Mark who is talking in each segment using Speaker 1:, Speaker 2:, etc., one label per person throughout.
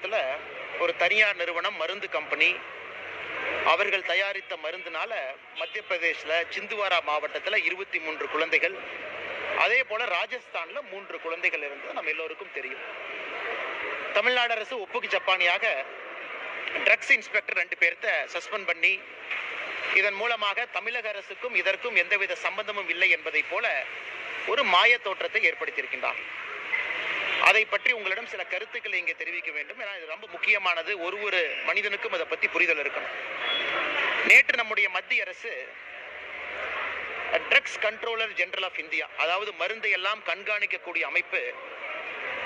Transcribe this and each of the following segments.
Speaker 1: காஞ்சிபுரத்தில் ஒரு தனியார் நிறுவனம் மருந்து கம்பெனி அவர்கள் தயாரித்த மருந்துனால மத்திய பிரதேசில் சிந்துவாரா மாவட்டத்தில் இருபத்தி மூன்று குழந்தைகள் அதே போல ராஜஸ்தான்ல மூன்று குழந்தைகள் இருந்தது நம்ம எல்லோருக்கும் தெரியும். தமிழ்நாடு அரசு ஒப்புக்கு ஜப்பானியாக ட்ரக்ஸ் இன்ஸ்பெக்டர் ரெண்டு பேர்த்த சஸ்பெண்ட் பண்ணி இதன் மூலமாக தமிழக அரசுக்கும் இதற்கும் எந்தவித சம்பந்தமும் இல்லை என்பதை போல ஒரு மாய தோற்றத்தை ஏற்படுத்தியிருக்கின்றார்கள் அதை பற்றி உங்களிடம் சில கருத்துக்களை இங்கே தெரிவிக்க வேண்டும். ஏன்னா இது ரொம்ப முக்கியமானது. ஒரு ஒரு மனிதனுக்கும் அதை பற்றி புரிதல் இருக்கணும். நேற்று நம்முடைய மத்திய அரசு drugs controller general of India அதாவது மருந்தை எல்லாம் கண்காணிக்கக்கூடிய அமைப்பு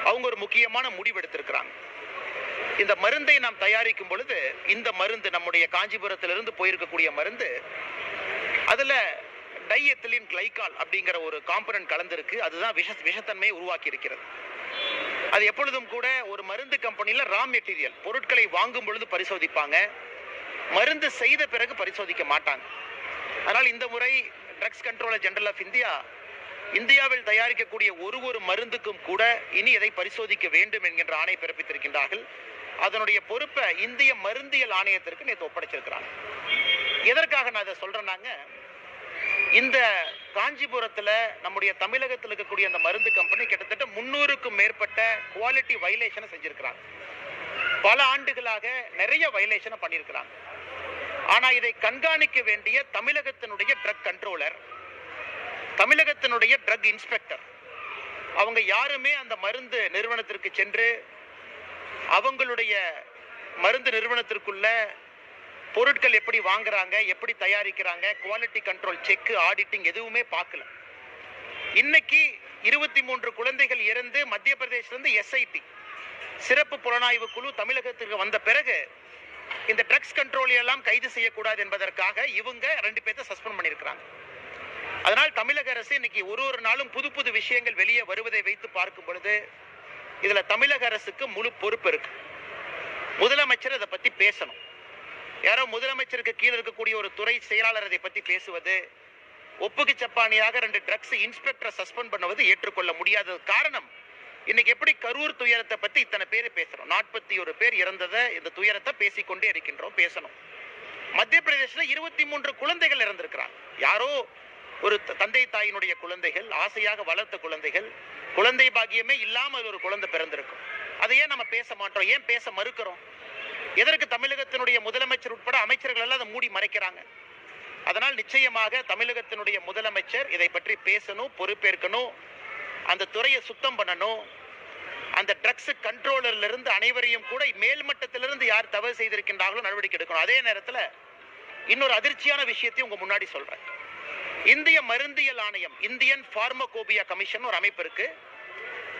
Speaker 1: அவங்க ஒரு முக்கியமான முடிவு எடுத்திருக்கிறாங்க இந்த மருந்தை நாம் தயாரிக்கும் பொழுது இந்த மருந்து நம்முடைய காஞ்சிபுரத்திலிருந்து போயிருக்கக்கூடிய மருந்து அதுல டையத்திலின் கிளைகால் அப்படிங்கிற ஒரு காம்பனன்ட் கலந்திருக்கு. அதுதான் விஷ விஷத்தன்மையை உருவாக்கி இருக்கிறது அது எப்பொழுதும் கூட ஒரு மருந்து கம்பெனியில் ரா மெட்டீரியல் பொருட்களை வாங்கும் பொழுது பரிசோதிப்பாங்க. மருந்து செய்த பிறகு பரிசோதிக்க மாட்டாங்க. ஆனால் இந்த முறை drugs controller general of India இந்தியாவில் தயாரிக்கக்கூடிய ஒரு ஒரு மருந்துக்கும் கூட இனி இதை பரிசோதிக்க வேண்டும் என்கின்ற ஆணை பிறப்பித்திருக்கின்றார்கள். அதனுடைய பொறுப்பை இந்திய மருந்தியல் ஆணையத்திற்கு நேற்று ஒப்படைச்சிருக்கிறாங்க. எதற்காக நான் இதை சொல்றேன்னாங்க இந்த காஞ்சிபுரத்துல நம்முடைய தமிழகத்தில் இருக்கக்கூடிய அந்த மருந்து கம்பெனி கிட்டத்தட்ட முன்னூறுக்கும் மேற்பட்ட குவாலிட்டி வைலேஷனை செஞ்சிருக்கிறாங்க. பல ஆண்டுகளாக நிறைய வைலேஷனை பண்ணியிருக்கிறாங்க ஆனா இதை கண்காணிக்க வேண்டிய தமிழகத்தினுடைய ட்ரக் கண்ட்ரோலர் தமிழகத்தினுடைய ட்ரக் இன்ஸ்பெக்டர் அவங்க யாருமே அந்த மருந்து நிறுவனத்திற்கு சென்று அவங்களுடைய மருந்து நிறுவனத்திற்குள்ள பொருட்கள் எப்படி வாங்குறாங்க எப்படி தயாரிக்கிறாங்க குவாலிட்டி கண்ட்ரோல் செக் ஆடிட்டிங் எதுவுமே பார்க்கல. இன்னைக்கு இருபத்தி மூன்று குழந்தைகள் இறந்து மத்திய பிரதேசிலிருந்து எஸ்ஐடி சிறப்பு புலனாய்வு குழு தமிழகத்திற்கு வந்த பிறகு இந்த ட்ரக்ஸ் கண்ட்ரோல் எல்லாம் கைது செய்யக்கூடாது என்பதற்காக இவங்க ரெண்டு பேர்த்த சஸ்பெண்ட் பண்ணியிருக்கிறாங்க அதனால் தமிழக அரசு இன்னைக்கு ஒரு ஒரு நாளும் புது புது விஷயங்கள் வெளியே வருவதை வைத்து பார்க்கும் பொழுது இதில் தமிழக அரசுக்கு முழு பொறுப்பு இருக்கு. முதலமைச்சர் இதை பற்றி பேசணும். யாரோ முதலமைச்சருக்கு கீழே இருக்கக்கூடிய ஒரு துறை செயலாளர் அதை பத்தி பேசுவது ஒப்புக்கு சப்பானியாக ரெண்டு ட்ரக்ஸ் இன்ஸ்பெக்டரை சஸ்பெண்ட் பண்ணுவது ஏற்றுக்கொள்ள முடியாதது காரணம். இன்னைக்கு எப்படி கரூர் துயரத்தை பத்தி இத்தனை பேர் பேசுறோம். நாற்பத்தி ஒரு பேர் இறந்ததை இந்த துயரத்தை பேசிக்கொண்டே இருக்கின்றோம் பேசணும். மத்திய பிரதேசத்துல இருபத்தி மூன்று குழந்தைகள் இறந்திருக்கிறாங்க. யாரோ ஒரு த- தந்தை தாயினுடைய குழந்தைகள் ஆசையாக வளர்த்த குழந்தைகள் குழந்தை பாக்கியமே இல்லாமல் ஒரு குழந்தை பிறந்திருக்கும். அதை ஏன் நம்ம பேச மாட்டோம். ஏன் பேச மறுக்கிறோம்? எதற்கு தமிழகத்தினுடைய முதலமைச்சர் உட்பட அமைச்சர்கள் எல்லாம் அதை மூடி மறைக்கிறாங்க? அதனால் நிச்சயமாக தமிழகத்தினுடைய முதலமைச்சர் இதை பற்றி பேசணும் பொறுப்பேற்கணும் அந்த துறையை சுத்தம் பண்ணணும் அந்த ட்ரக்ஸ் கண்ட்ரோலர்ல இருந்து அனைவரையும் கூட மேல்மட்டத்திலிருந்து யார் தவறு செய்திருக்கின்றார்களோ நடவடிக்கை எடுக்கணும். அதே நேரத்தில் இன்னொரு அதிர்ச்சியான விஷயத்தையும் உங்க முன்னாடி சொல்றேன். இந்திய மருந்தியல் ஆணையம் இந்தியன் ஃபார்மகோபியா கமிஷன் ஒரு அமைப்பு இருக்கு.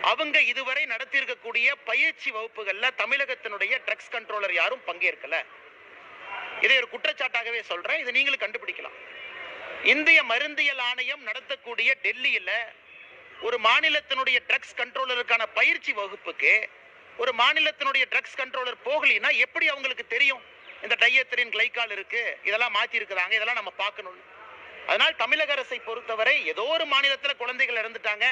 Speaker 1: அவங்க இதுவரை நடத்தியிருக்கக்கூடிய பயிற்சி வகுப்புகள்ல தமிழகத்தினுடைய ட்ரக்ஸ் கண்ட்ரோலர் யாரும் பங்கேற்கல. இதை ஒரு குற்றச்சாட்டாகவே சொல்றேன். இதை நீங்களும் கண்டுபிடிக்கலாம். இந்திய மருந்தியல் ஆணையம் நடத்தக்கூடிய டெல்லியில ஒரு மாநிலத்தினுடைய ட்ரக்ஸ் கண்ட்ரோலருக்கான பயிற்சி வகுப்புக்கு ஒரு மாநிலத்தினுடைய ட்ரக்ஸ் கண்ட்ரோலர் போகலினா எப்படி அவங்களுக்கு தெரியும்? இந்த டையத்திரின் கிளைக்கால் இருக்கு இதெல்லாம் மாத்தி இருக்கிறாங்க இதெல்லாம் நம்ம பார்க்கணும்னு அதனால் தமிழக அரசை பொறுத்தவரை ஏதோ ஒரு மாநிலத்துல குழந்தைகள் இறந்துட்டாங்க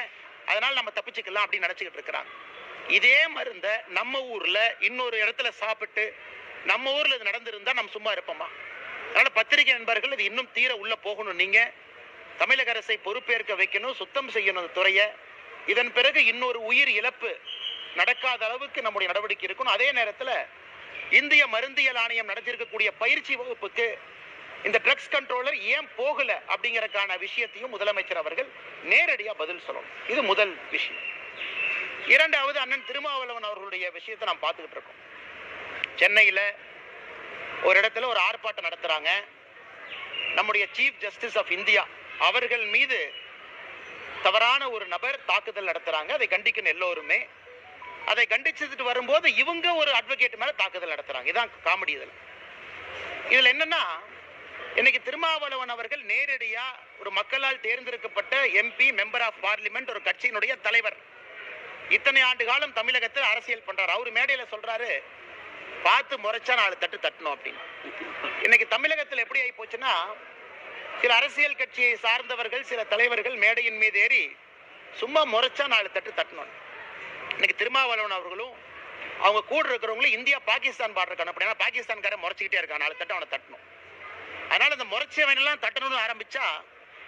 Speaker 1: அதனால் நம்ம தப்பிச்சுக்கலாம் அப்படின்னு நினைச்சுக்கிட்டு இருக்கிறாங்க. இதே மருந்த நம்ம ஊர்ல இன்னொரு இடத்துல சாப்பிட்டு நம்ம ஊர்ல இது நடந்திருந்தா நம்ம சும்மா இருப்போமா? அதனால பத்திரிகை நண்பர்கள் இது இன்னும் தீர உள்ள போகணும். நீங்க தமிழக அரசை பொறுப்பேற்க வைக்கணும் சுத்தம் செய்யணும் அந்த துறையை. இதன் பிறகு இன்னொரு உயிர் இழப்பு நடக்காத அளவுக்கு நம்முடைய நடவடிக்கை இருக்கணும். அதே நேரத்தில் இந்திய மருந்தியல் ஆணையம் நடத்திருக்கக்கூடிய பயிற்சி வகுப்புக்கு இந்த ட்ரக்ஸ் கண்ட்ரோலர் ஏன் போகல அப்படிங்கறதுக்கான விஷயத்தையும் முதலமைச்சர் அவர்கள் நேரடியாக பதில் சொல்லணும். இது முதல் விஷயம். இரண்டாவது அண்ணன் திருமாவளவன் அவர்களுடைய விஷயத்தை நாம் பார்த்துக்கிட்டு இருக்கோம். சென்னையில் ஒரு இடத்துல ஒரு ஆர்ப்பாட்டம் நடத்துகிறாங்க நம்முடைய சீஃப் ஜஸ்டிஸ் ஆஃப் இந்தியா அவர்கள் மீது தவறான ஒரு நபர் தாக்குதல் நடத்துகிறாங்க அதை கண்டிக்கணும் எல்லோருமே. அதை கண்டிச்சுட்டு வரும்போது இவங்க ஒரு அட்வொகேட் மேலே தாக்குதல் நடத்துகிறாங்க இதான் காமெடி இதில். இதில் என்னன்னா இன்னைக்கு திருமாவளவன் அவர்கள் நேரடியாக ஒரு மக்களால் தேர்ந்தெடுக்கப்பட்ட எம்பி மெம்பர் ஆஃப் பார்லிமெண்ட் ஒரு கட்சியினுடைய தலைவர். இத்தனை ஆண்டு காலம் தமிழகத்தில் அரசியல் பண்றாரு. அவரு மேடையில சொல்றாரு பார்த்து முறைச்சா நாலு தட்டு தட்டணும் அப்படின்னு. இன்னைக்கு தமிழகத்தில் எப்படி ஆகி போச்சுன்னா சில அரசியல் கட்சியை சார்ந்தவர்கள் சில தலைவர்கள் மேடையின் மீது ஏறி சும்மா முறைச்சா நாலு தட்டு தட்டணும். இன்னைக்கு திருமாவளவன் அவர்களும் அவங்க கூட இருக்கிறவங்களும் இந்தியா பாகிஸ்தான் பார்டருக்கு அனுப்பணும் ஏன்னா பாகிஸ்தான்காரன் முறைச்சிக்கிட்டே இருக்கான். நாலு தட்டு அவனை தட்டணும். அதனால இந்த முறைச்சவன் எல்லாம் தட்டணும்னு ஆரம்பிச்சா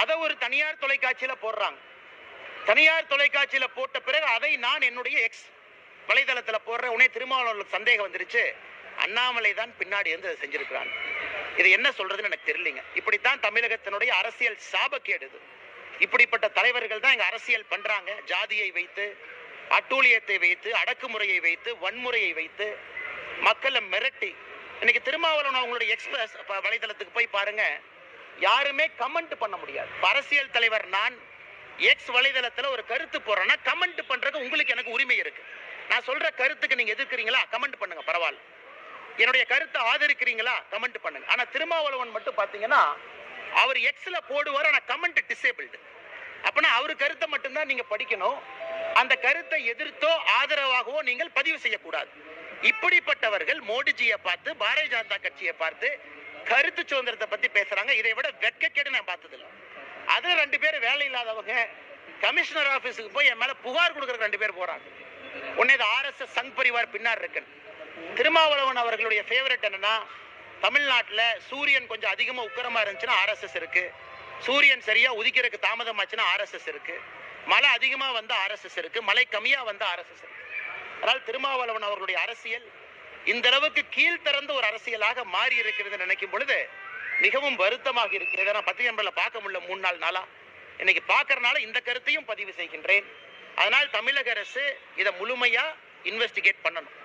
Speaker 1: அதை ஒரு தனியார் தொலைக்காட்சியில போடுறாங்க. தனியார் தொலைக்காட்சியில போட்ட பிறகு அதை நான் என்னுடைய எக்ஸ் வலைதளத்துல போடுற உடனே திருமாவளவர்களுக்கு சந்தேகம் வந்துருச்சு. அண்ணாமலை தான் பின்னாடி இருந்து அதை செஞ்சிருக்கிறான். இது என்ன சொல்றதுன்னு எனக்கு தெரியலங்க. இப்படித்தான் தமிழகத்தினுடைய அரசியல் சாபக்கேடு இது. இப்படிப்பட்ட தலைவர்கள் தான் இங்க அரசியல் பண்றாங்க. ஜாதியை வைத்து அட்டூழியத்தை வைத்து அடக்குமுறையை வைத்து வன்முறையை வைத்து மக்களை மிரட்டி. இன்னைக்கு திருமாவளவன் அவங்களுடைய எக்ஸ்பிரஸ் வலைதளத்துக்கு போய் பாருங்க. யாருமே கமெண்ட் பண்ண முடியாது. அரசியல் தலைவர் நான் எக்ஸ் வலைதளத்துல ஒரு கருத்து போடுறேன்னா கமெண்ட் பண்றது உங்களுக்கு எனக்கு உரிமை இருக்கு. நான் சொல்ற கருத்துக்கு நீங்க எதிர்க்கிறீங்களா? கமெண்ட் பண்ணுங்க பரவாயில்ல. என்னுடைய கருத்தை ஆதரிக்கிறீங்களா? கமெண்ட் பண்ணுங்க. ஆனா திருமாவளவன் மட்டும் பாத்தீங்கன்னா அவர் எக்ஸ்ல போடுவார் ஆனா கமெண்ட் டிசேபிள்டு அப்பனா அவர் கருத்தை மட்டும்தான் நீங்க படிக்கணும். அந்த கருத்தை எதிர்த்தோ ஆதரவாகவோ நீங்கள் பதிவு செய்யக்கூடாது. இப்படிப்பட்டவர்கள் மோடிஜியை பார்த்து பாரதிய ஜனதா கட்சியை பார்த்து கருத்து சுதந்திரத்தை பத்தி பேசுறாங்க. இதை விட வெட்கக்கேடு நான் பார்த்ததில்ல. அது ரெண்டு பேர் வேலை இல்லாதவங்க கமிஷனர் ஆபீஸுக்கு போய் என் மேல புகார் கொடுக்கறதுக்கு ரெண்டு பேர் போறாங்க. உடனே இது ஆர்எஸ்எஸ் சங் பரிவார் பின்னார் இருக்கு திருமாவளவன் அவர்களுடைய ஃபேவரட் என்னன்னா தமிழ்நாட்டில் சூரியன் கொஞ்சம் அதிகமாக உக்கரமா இருந்துச்சுன்னா ஆர்எஸ்எஸ் இருக்கு. சூரியன் சரியா உதிக்கிறதுக்கு தாமதமாச்சுன்னா ஆர்எஸ்எஸ் இருக்கு. மழை அதிகமாக வந்த ஆர்எஸ்எஸ் இருக்கு. மழை கம்மியாக வந்த ஆர்எஸ்எஸ் இருக்கு. அதனால் திருமாவளவன் அவர்களுடைய அரசியல் இந்த அளவுக்கு கீழ்த்திறந்த ஒரு அரசியலாக மாறி இருக்கிறது நினைக்கும் பொழுது மிகவும் வருத்தமாக இருக்கிறது. நான் பத்திரிகை பார்க்க முடியல மூணு நாள் நாளா. இன்னைக்கு பார்க்கறனால இந்த கருத்தையும் பதிவு செய்கின்றேன். அதனால் தமிழக அரசு இதை முழுமையா இன்வெஸ்டிகேட் பண்ணணும்.